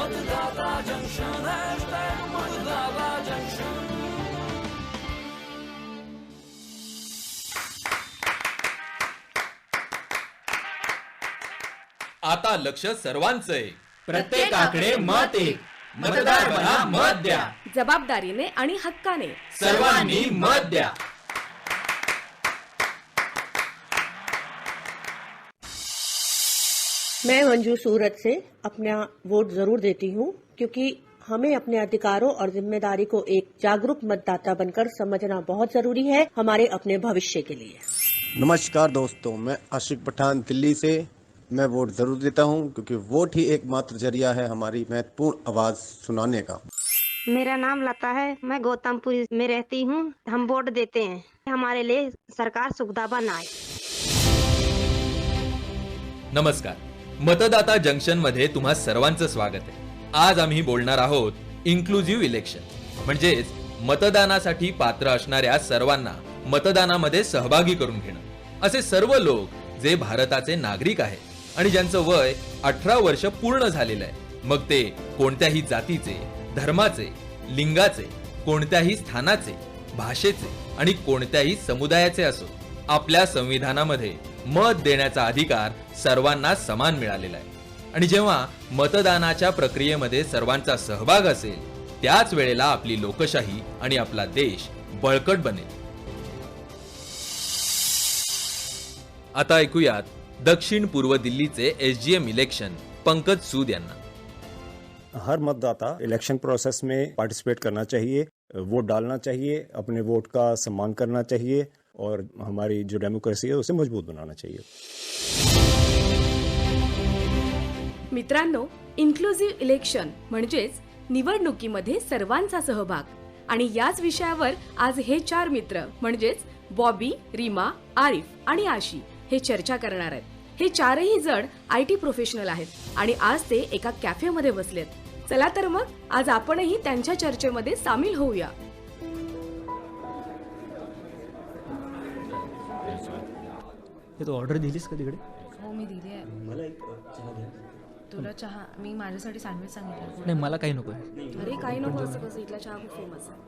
मतदाता junction hashtag मतदाता junction आता लक्ष सर्वांचं. आहे प्रत्येकाकडे मत एक. मतदार बना मत द्या. जबाबदारीने आणि हक्काने. सर्वांनी मत द्या. मैं मंजू सूरत से अपना वोट ज़रूर देती हूँ क्योंकि हमें अपने अधिकारों और ज़िम्मेदारी को एक जागरूक मतदाता बनकर समझना बहुत ज़रूरी है हमारे अपने भविष्य के लिए। नमस्कार दोस्तों मैं आशिक पठान दिल्ली से मैं वोट ज़रूर देता हूँ क्योंकि वोट ही एकमात्र ज़रिया है हमारी महत्वपूर्ण आवाज़ सुनाने का। मेरा नाम लता है मैं गौतमपुरी में रहती हूँ हम वोट देते हैं। हमारे लिए सरकार सुविधा बनाए नमस्कार मतदाता जंक्शनमध्ये तुम्हा सर्वांचं स्वागत आहे. आज आम्ही बोलणार आहोत इन्क्लुझिव्ह इलेक्शन म्हणजेच मतदानासाठी पात्र असणाऱ्या सर्वांना मतदानामध्ये सहभागी करून घेणं. असे सर्व लोक जे भारताचे नागरिक आहेत आणि ज्यांचं वय अठरा वर्ष पूर्ण झालेलं आहे मग ते कोणत्याही जातीचे धर्माचे लिंगाचे कोणत्याही स्थानाचे भाषेचे आणि कोणत्याही समुदायाचे असो आपल्या संविधानामध्ये मत देण्याचा अधिकार सर्वांना समान मिळालेला आहे. आणि जेव्हा मतदानाच्या प्रक्रियेमध्ये सर्वांचा सहभाग असेल त्याच वेळेला आपली लोकशाही आणि आपला देश बळकट बनेल. आता ऐकूयात दक्षिण पूर्व दिल्लीचे एसजीएम इलेक्शन पंकज सूद यांना. हर मतदाता इलेक्शन प्रोसेस में पार्टिसिपेट करना चाहिए वोट डालना चाहिए अपने वोट का सम्मान करना चाहिए और हमारी जो डेमोक्रेसी है उसे मजबूत बनाना चाहिए। मित्रांनो इन्क्लुझिव्ह इलेक्शन म्हणजेच निवडणुकीमध्ये सर्वांचा सहभाग. आणि याच विषयावर आज हे चार मित्र म्हणजेच बॉबी रीमा आरिफ आणि आशी हे चर्चा करणार आहेत. हे चारही जण आय टी प्रोफेशनल आहेत आणि आज ते एका कॅफेमध्ये बसलेत. चला तर मग आज आपणही त्यांच्या चर्चेमध्ये सामील होऊया. हे तू ऑर्डर दिलीस का तिकडे? हो मी दिली आहे. तुला चहा? मी माझ्यासाठी सँडविच सांगितलं. नाही मला काही नको अरे काही नको असं कसं? इथला चहा खूप फेमस आहे.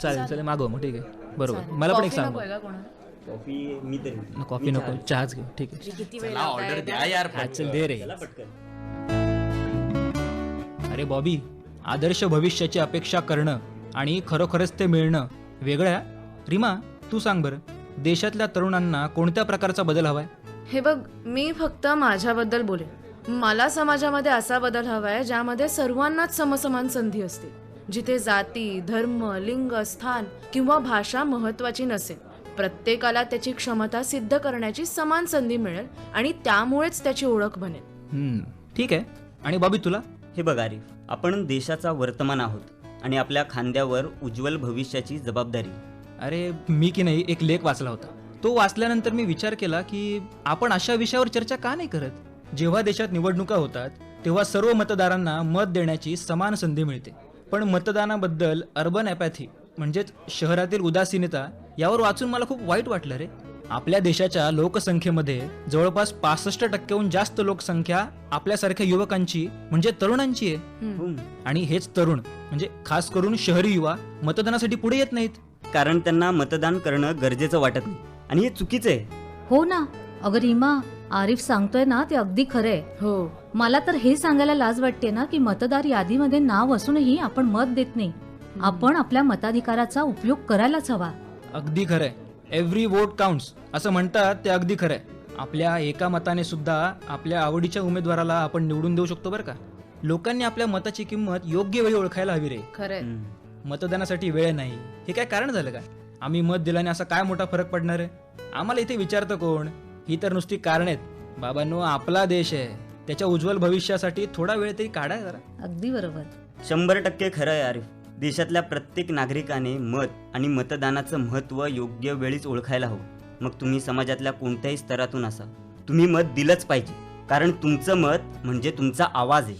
चालेल चालेल मागव मग ठीक आहे. बरोबर. मला पण एक सांग. नको आहे का कोणाला? न, कॉफी नको. चहाच घे. ठीक आहे. किती वेळ ऑर्डर द्या यार हा, चल दे रे. अरे बॉबी आदर्श भविष्याची अपेक्षा करणं आणि खरोखरच ते मिळणं वेगळं आहे. रीमा तू सांग बरं. देशातल्या तरुणांना कोणत्या प्रकारचा बदल हवाय? हे बघ मी फक्त माझ्याबद्दल बोले मला समाजामध्ये असा बदल हवाय ज्यामध्ये सर्वांनाच समसमान संधी असतील. जिथे जाती धर्म लिंग स्थान किंवा भाषा महत्वाची नसेल. प्रत्येकाला त्याची क्षमता सिद्ध करण्याची समान संधी मिळेल आणि त्यामुळेच त्याची ओळख बनेल. हम्म, ठीक आहे. आणि बॉबी तुला? हे बघ आरिफ आपण देशाचा वर्तमान आहोत आणि आपल्या खांद्यावर उज्ज्वल भविष्याची जबाबदारी. अरे मी की नाही एक लेख वाचला होता. तो वाचल्यानंतर मी विचार केला की आपण अशा विषयावर चर्चा का नाही करत? जेव्हा देशात निवडणुका होतात तेव्हा सर्व मतदारांना मत देण्याची समान संधी मिळते. पण मतदानाबद्दल अर्बन ॲपॅथी म्हणजेच शहरातील उदासीनता यावर वाचून मला खूप वाईट वाटलं रे. आपल्या देशाच्या लोकसंख्येमध्ये जवळपास पासष्ट टक्क्याहून जास्त लोकसंख्या आपल्यासारख्या युवकांची म्हणजे तरुणांची आहे. आणि हेच तरुण म्हणजे खास करून शहरी युवा मतदानासाठी पुढे येत नाहीत. कारण त्यांना मतदान करणं गरजेचं वाटत नाही. आणि हे चुकीचं आहे. हो ना. अगं रीमा आरिफ सांगतोय ना ते अगदी खरंय हो. मला तर हे सांगायला लाज वाटते ना की मतदार यादीमध्ये नाव असूनही आपण मत देत नाही. आपण आपल्या मताधिकाराचा उपयोग करायलाच हवा. अगदी खरंय एव्हरी वोट काउंट्स असं म्हणतात ते अगदी खरंय आपल्या एका मताने सुद्धा आपल्या आवडीच्या उमेदवाराला आपण निवडून देऊ शकतो बरं का? लोकांनी आपल्या मताची किंमत योग्य वेळी ओळखायला हवी रे. खरंय मतदानासाठी वेळ नाही. हे काय कारण झालं का? आम्ही मत दिल्याने असा काय मोठा फरक पडणार? आहे आम्हाला इथे विचारतं कोण? ही तर नुसती कारण आहेत. बाबांनो आपला देश आहे. त्याच्या उज्ज्वल भविष्यासाठी थोडा वेळ तरी काढा जरा. अगदी बरोबर. शंभर टक्के खरं आहे आरिफ. देशातल्या प्रत्येक नागरिकाने मत आणि मतदानाचं महत्त्व योग्य वेळीच ओळखायला हवं. मग तुम्ही समाजातल्या कोणत्याही स्तरातून असा. तुम्ही मत दिलंच पाहिजे. कारण तुमचं मत म्हणजे तुमचा आवाज आहे.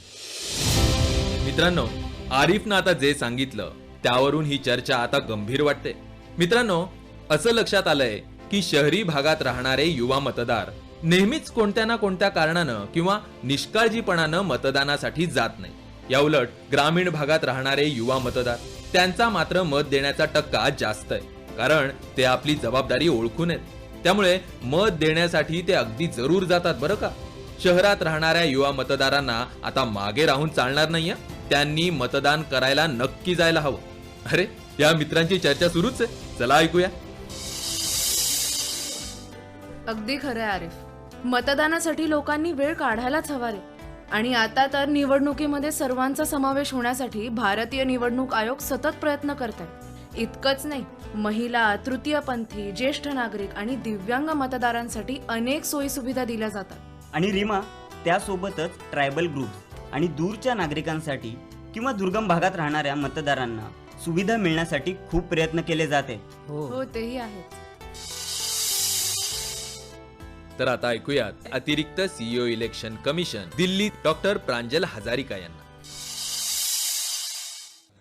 मित्रांनो आरिफनं आता जे सांगितलं त्यावरून ही चर्चा आता गंभीर वाटते. मित्रांनो असं लक्षात आलंय की शहरी भागात राहणारे युवा मतदार नेहमीच कोणत्या ना कोणत्या कारणानं किंवा निष्काळजीपणानं मतदानासाठी जात नाही. याउलट ग्रामीण भागात राहणारे युवा मतदार त्यांचा मात्र मत देण्याचा टक्का जास्त आहे. कारण ते आपली जबाबदारी ओळखून आहेत. त्यामुळे मत देण्यासाठी ते अगदी जरूर जातात बरं का? शहरात राहणाऱ्या युवा मतदारांना आता मागे राहून चालणार नाहीये. त्यांनी मतदान करायला नक्की जायला हवं. अरे या मित्रांची चर्चा सुरूच आहे. चला ऐकूया. अगदी खरं आहे आरिफ. मतदानासाठी लोकांनी वेळ काढायलाच हवा रे. आणि आता तर निवडणुकीमध्ये सर्वांचा समावेश होण्यासाठी भारतीय निवडणूक आयोग सतत प्रयत्न करत आहे इतकंच नाही महिला तृतीयपंथी ज्येष्ठ नागरिक आणि दिव्यांग मतदारांसाठी अनेक सोयी सुविधा दिल्या जातात. आणि रीमा त्यासोबतच ट्रायबल ग्रुप्स आणि दूरच्या नागरिकांसाठी किंवा दुर्गम भागात राहणाऱ्या मतदारांना सुविधा मिळण्यासाठी खूप प्रयत्न केले जाते. हो. तेही आहेत. तर आता ऐकूयात अतिरिक्त CEO election commission Delhi doctor Pranjal Hazarika यांना.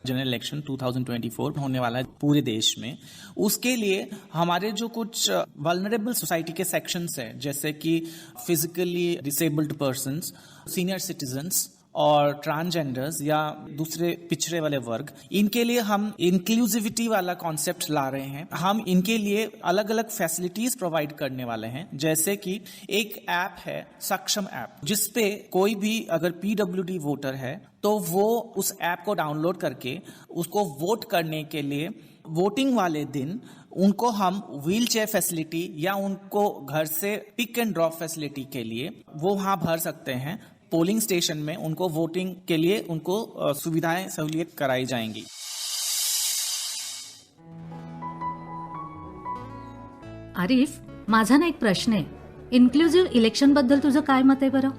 जनरल इलेक्शन 2024 होने वाला है पूरे देश में। उसके लिए हमारे जो कुछ वल्नरेबल सोसाइटी के सेक्शंस हैं जैसे कि physically disabled persons senior citizens और ट्रांसजेंडर्स या दूसरे पिछड़े वाले वर्ग, इनके लिए हम इंक्लूसिविटी वाला कॉन्सेप्ट ला रहे हैं। हम इनके लिए अलग अलग फैसिलिटीज़ प्रोवाइड करने वाले हैं। जैसे कि एक ऐप है, सक्षम ऐप जिसपे कोई भी अगर पीडब्ल्यूडी वोटर है तो वो उस ऐप को डाउनलोड करके उसको वोट करने के लिए वोटिंग वाले दिन उनको हम व्हील चेयर फैसिलिटी या उनको घर से पिक एंड ड्रॉप फैसिलिटी के लिए वो वहाँ भर सकते हैं। पोलिंग स्टेशन में उनको वोटिंग के लिए उनको सुविधाएं सहूलियत कराई जाएंगी। आरिफ माझा ना एक प्रश्न आहे. इन्क्लुझिव्ह इलेक्शनबद्दल तुझं काय मत आहे बरं?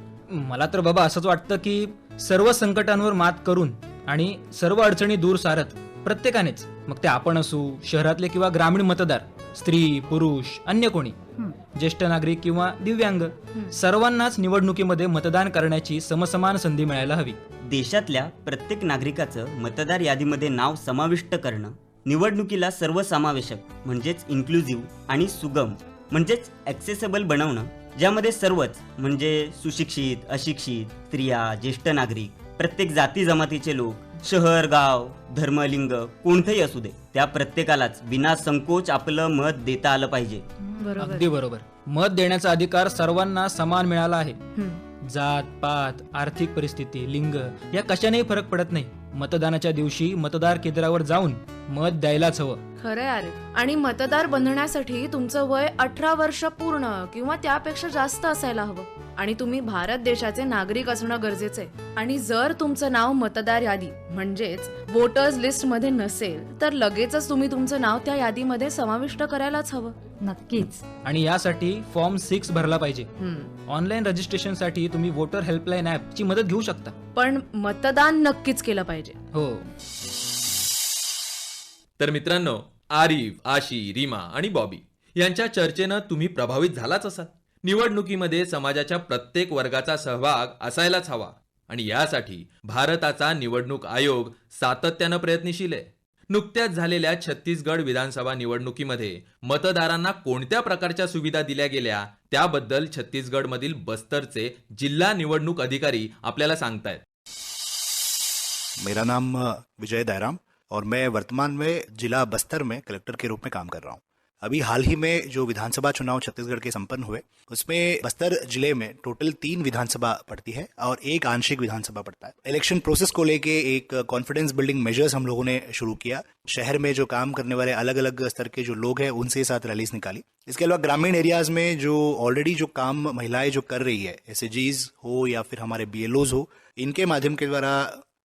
मला तर बाबा असंच वाटतं की सर्व संकटांवर मात करून आणि सर्व अडचणी दूर सारत प्रत्येकानेच मग ते आपण असू शहरातले किंवा ग्रामीण मतदार स्त्री पुरुष अन्य कोणी ज्येष्ठ नागरिक किंवा दिव्यांग सर्वांनाच निवडणुकीमध्ये मतदान करण्याची समसमान संधी मिळायला हवी. देशातल्या प्रत्येक नागरिकाचं मतदार यादीमध्ये नाव समाविष्ट करणं निवडणुकीला सर्वसमावेशक म्हणजेच इन्क्लुझिव्ह आणि सुगम म्हणजेच ॲक्सेसेबल बनवणं ज्यामध्ये सर्वच म्हणजे सुशिक्षित अशिक्षित स्त्रिया ज्येष्ठ नागरिक प्रत्येक जाती जमातीचे लोक शहर गाव धर्मलिंग कोणतंही असू दे त्या प्रत्येकालाच विना संकोच आपलं मत देता आलं पाहिजे. अगदी बरोबर. मत देण्याचा अधिकार सर्वांना समान मिळाला आहे. जात पात आर्थिक परिस्थिती लिंग या कशानेही फरक पडत नाही. मतदानाच्या दिवशी मतदार केंद्रावर जाऊन मत द्यायलाच हवं. खरंय अरे. आणि मतदार बनण्यासाठी तुमचं वय अठरा वर्ष पूर्ण किंवा त्यापेक्षा जास्त असायला हवं. आणि तुम्ही भारत देशाचे नागरिक असणं गरजेचं आहे. आणि जर तुमचं नाव मतदार यादी म्हणजेच वोटर्स लिस्टमध्ये नसेल तर लगेचच तुम्ही तुमचं नाव त्या यादीमध्ये समाविष्ट करायलाच हवं. नक्कीच. आणि यासाठी फॉर्म सिक्स भरला पाहिजे. ऑनलाईन रजिस्ट्रेशनसाठी तुम्ही वोटर हेल्पलाईन ॲपची मदत घेऊ शकता. पण मतदान नक्कीच केलं पाहिजे. हो. तर मित्रांनो आरिफ आशी रीमा आणि बॉबी यांच्या चर्चेनं तुम्ही प्रभावित झालाच असाल. निवडणुकीमध्ये समाजाच्या प्रत्येक वर्गाचा सहभाग असायलाच हवा आणि यासाठी भारताचा निवडणूक आयोग सातत्यानं प्रयत्नशील आहे. नुकत्याच झालेल्या छत्तीसगड विधानसभा निवडणुकीमध्ये मतदारांना कोणत्या प्रकारच्या सुविधा दिल्या गेल्या त्याबद्दल छत्तीसगडमधील बस्तरचे जिल्हा निवडणूक अधिकारी आपल्याला सांगतायत. मेरा नाम विजय दायराम और मैं वर्तमान में जिला बस्तर में कलेक्टर के रूप में काम कर रहा हूँ। अभी हाल ही में जो विधानसभा चुनाव छत्तीसगढ़ के संपन्न हुए, उसमें बस्तर ज़िले में टोटल तीन विधानसभा पड़ती है और एक आंशिक विधानसभा पड़ता है। इलेक्शन प्रोसेस को लेके एक कॉन्फिडेंस बिल्डिंग मेजर्स हम लोगों ने शुरू किया। शहर में जो काम करने वाले अलग अलग स्तर के जो लोग हैं, उनसे साथ रैलीज निकाली। इसके अलावा ग्रामीण एरियाज़ में जो ऑलरेडी जो काम महिलाएँ जो कर रही है एस हो या फिर हमारे बी हो, इनके माध्यम के द्वारा,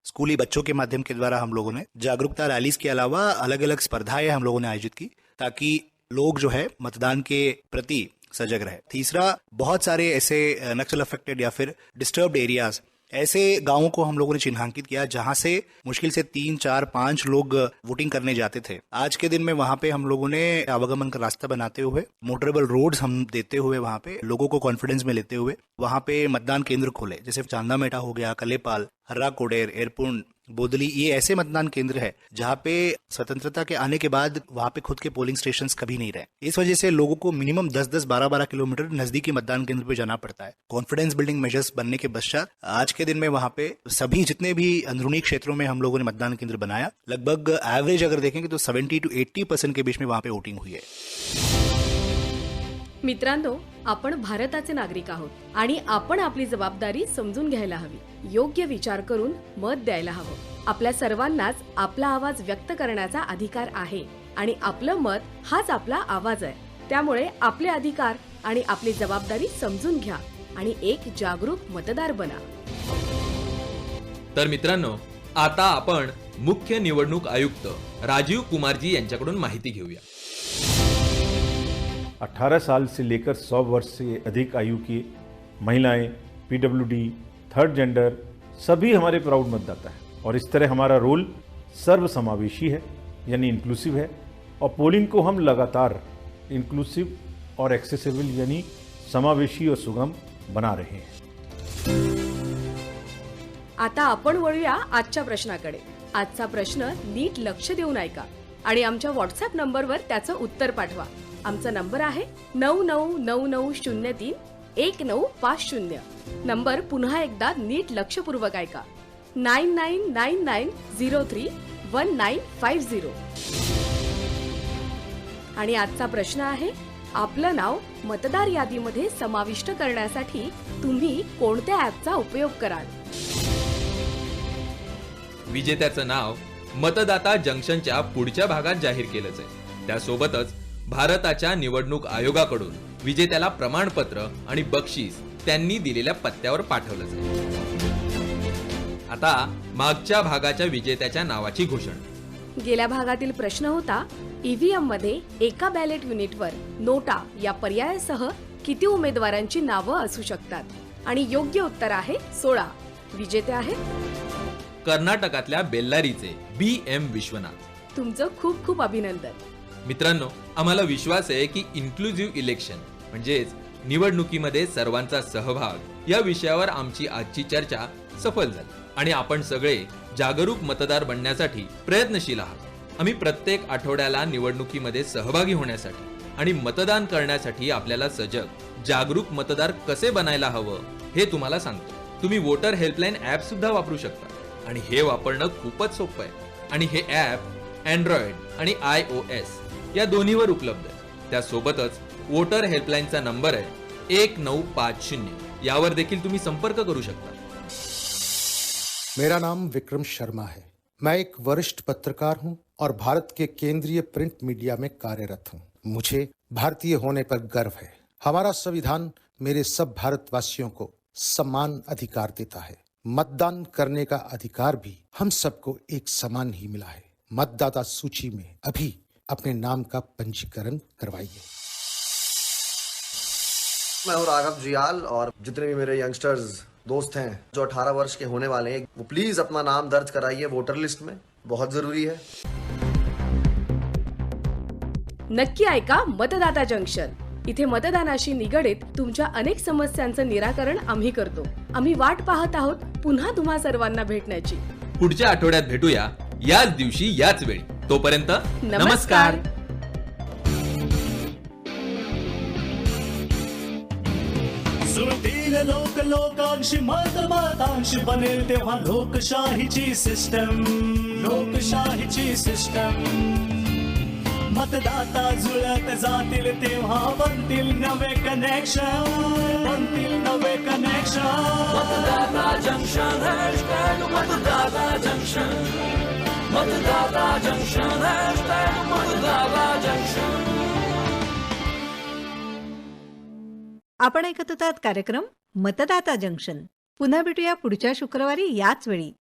स्कूली बच्चों के माध्यम के द्वारा हम लोगों ने जागरूकता रैलीज के अलावा अलग अलग स्पर्धाएँ हम लोगों ने आयोजित की ताकि लोग जो है मतदान के प्रति सजग रहे। तीसरा, बहुत सारे ऐसे नक्सल अफेक्टेड या फिर डिस्टर्ब्ड एरियाज़ ऐसे गाँवों को हम लोगों ने चिन्हांकित किया जहाँ से मुश्किल से तीन, चार, पाँच लोग वोटिंग करने जाते थे। आज के दिन में वहाँ पे हम लोगों ने आवागमन का रास्ता बनाते हुए मोटरेबल रोड्स हम देते हुए वहाँ पे, लोगों को कॉन्फिडेंस में लेते हुए, वहाँ पे मतदान केंद्र खोले। जैसे चांदा मेटा हो गया, कलेपाल हर्रा कोडेर एयरपुंड बोदली, ये ऐसे मतदान केंद्र है जहाँ पे स्वतंत्रता के आने के बाद वहाँ पे खुद के पोलिंग स्टेशन कभी नहीं रहे। इस वजह से लोगों को मिनिमम 10-10 12-12 किलोमीटर नजदीकी मतदान केंद्र पे जाना पड़ता है। कॉन्फिडेंस बिल्डिंग मेजर्स बनने के पश्चात आज के दिन में वहाँ पे सभी जितने भी अंदरूनी क्षेत्रों में हम लोगों ने मतदान केंद्र बनाया, लगभग एवरेज अगर देखेंगे तो 70 टू 80 परसेंट के बीच में वहाँ पे वोटिंग हुई है। मित्रांनो आपण भारताचे नागरिक आहोत आणि आपण आपली जबाबदारी समजून घ्यायला हवी. योग्य विचार करून मत द्यायला हवं. आपल्या सर्वांनाच आपला आवाज व्यक्त करण्याचा अधिकार आहे आणि आपलं मत हाच आपला आवाज आहे. त्यामुळे आपले अधिकार आणि आपली जबाबदारी समजून घ्या आणि एक जागरूक मतदार बना. तर मित्रांनो आता आपण मुख्य निवडणूक आयुक्त राजीव कुमारजी यांच्याकडून माहिती घेऊया. 18 साल से लेकर 100 वर्ष से अधिक आयु की महिलाएं पीडब्ल्यूडी थर्ड जेंडर सभी हमारे प्राउड मतदाता हैं। और इस तरह हमारा रोल सर्वसमावेशी है यानी इंक्लूसिव है। और पोलिंग को हम लगातार इंक्लूसिव और एक्सेसिबल यानी समावेशी और सुगम बना रहे हैं। आता आपण वळूया आजच्या प्रश्नाकडे. आजचा प्रश्न नीट लक्ष देऊन ऐका आणि आमच्या व्हॉट्सअप नंबरवर त्याचं उत्तर पाठवा. आमचा नंबर आहे नऊ नऊ नऊ नऊ शून्य तीन एक नऊ पाच शून्य. नंबर पुन्हा एकदा नीट लक्षपूर्वक ऐका. Nine nine nine nine zero three one nine five zero. आणि आजचा प्रश्न आहे आपलं नाव मतदार यादीमध्ये समाविष्ट करण्यासाठी तुम्ही कोणत्या ऍपचा उपयोग कराल? विजेत्याचं नाव मतदाता जंक्शनच्या पुढच्या भागात जाहीर केलं जाईल त्यासोबतच भारताच्या निवडणूक आयोगाकडून विजेत्याला प्रमाणपत्र आणि बक्षीस त्यांनी दिलेल्या पत्त्यावर पाठवलं जाईल. आता मागच्या भागाच्या विजेत्याच्या नावाची घोषणा. गेल्या भागातील प्रश्न होता ईव्हीएममध्ये एका बॅलेट युनिटवर नोटा या पर्यायासह किती उमेदवारांची नावं असू शकतात? आणि योग्य उत्तर आहे सोळा. विजेते आहेत? कर्नाटकातल्या बेल्लारीचे बी एम विश्वनाथ. तुमचं खूप खूप अभिनंदन. मित्रांनो आम्हाला विश्वास आहे की इन्क्लुझिव्ह इलेक्शन म्हणजेच निवडणुकीमध्ये सर्वांचा सहभाग या विषयावर आमची आजची चर्चा सफल झाली. आणि आपण सगळे जागरूक मतदार बनण्यासाठी प्रयत्नशील आहात. आम्ही प्रत्येक आठवड्याला निवडणुकीमध्ये सहभागी होण्यासाठी आणि मतदान करण्यासाठी आपल्याला सजग जागरूक मतदार कसे बनायला हवं हे तुम्हाला सांगतो. तुम्ही वोटर हेल्पलाईन ऍप सुद्धा वापरू शकता. आणि हे वापरणं खूपच सोपं आहे. आणि हे ऍप अँड्रॉइड आणि आय ओ एस या दोन्हीवर उपलब्ध आहे. त्यासोबतच वोटर हेल्पलाईनचा नंबर आहे एक नऊ पाच शून्य. यावर देखील तुम्ही संपर्क करू शकता. मेरा नाम विक्रम शर्मा है. मैं एक वरिष्ठ पत्रकार हूँ और भारत के केंद्रीय प्रिंट मीडिया में कार्यरत हूँ। मुझे भारतीय होने पर गर्व है। हमारा संविधान मेरे सब भारतवासियों को समान अधिकार देता है। मतदान करने का अधिकार भी हम सबको एक समान ही मिला है। मतदाता सूची में अभी अपने नाम का पंजीकरण करवाइए। मैं हूँ राघव जियाल और जितने भी मेरे यंगस्टर्स दोस्त हैं जो 18 वर्ष के होने वाले हैं वो प्लीज अपना नाम दर्ज कराइए वोटर लिस्ट में। बहुत जरूरी है। नक्की ऐका मतदाता जंक्शन। इथे मतदानाशी निगडीत तुमच्या अनेक समस्यांचं निराकरण आम्ही करतो. आम्ही वाट पाहत आहोत पुन्हा तुम्हा सर्वांना भेटण्याची. पुढच्या आठवड्यात भेटूया. याच दिवशी याच वेळी. तोपर्यंत नमस्कार. सुरतील लोक लोकांशी मत मतांशी बनेल तेव्हा लोकशाहीची सिस्टम लोकशाहीची सिस्टम मतदाता जुळत जातील तेव्हा बनतील नवे कनेक्शन बनतील नवे कनेक्शन मतदाता जंक्शन मतदाता जंक्शन. मतदाता जंक्शन हॅशटॅग मतदाता जंक्शन आपण ऐकत होतात कार्यक्रम मतदाता जंक्शन. पुन्हा भेटूया पुढच्या शुक्रवारी याच वेळी.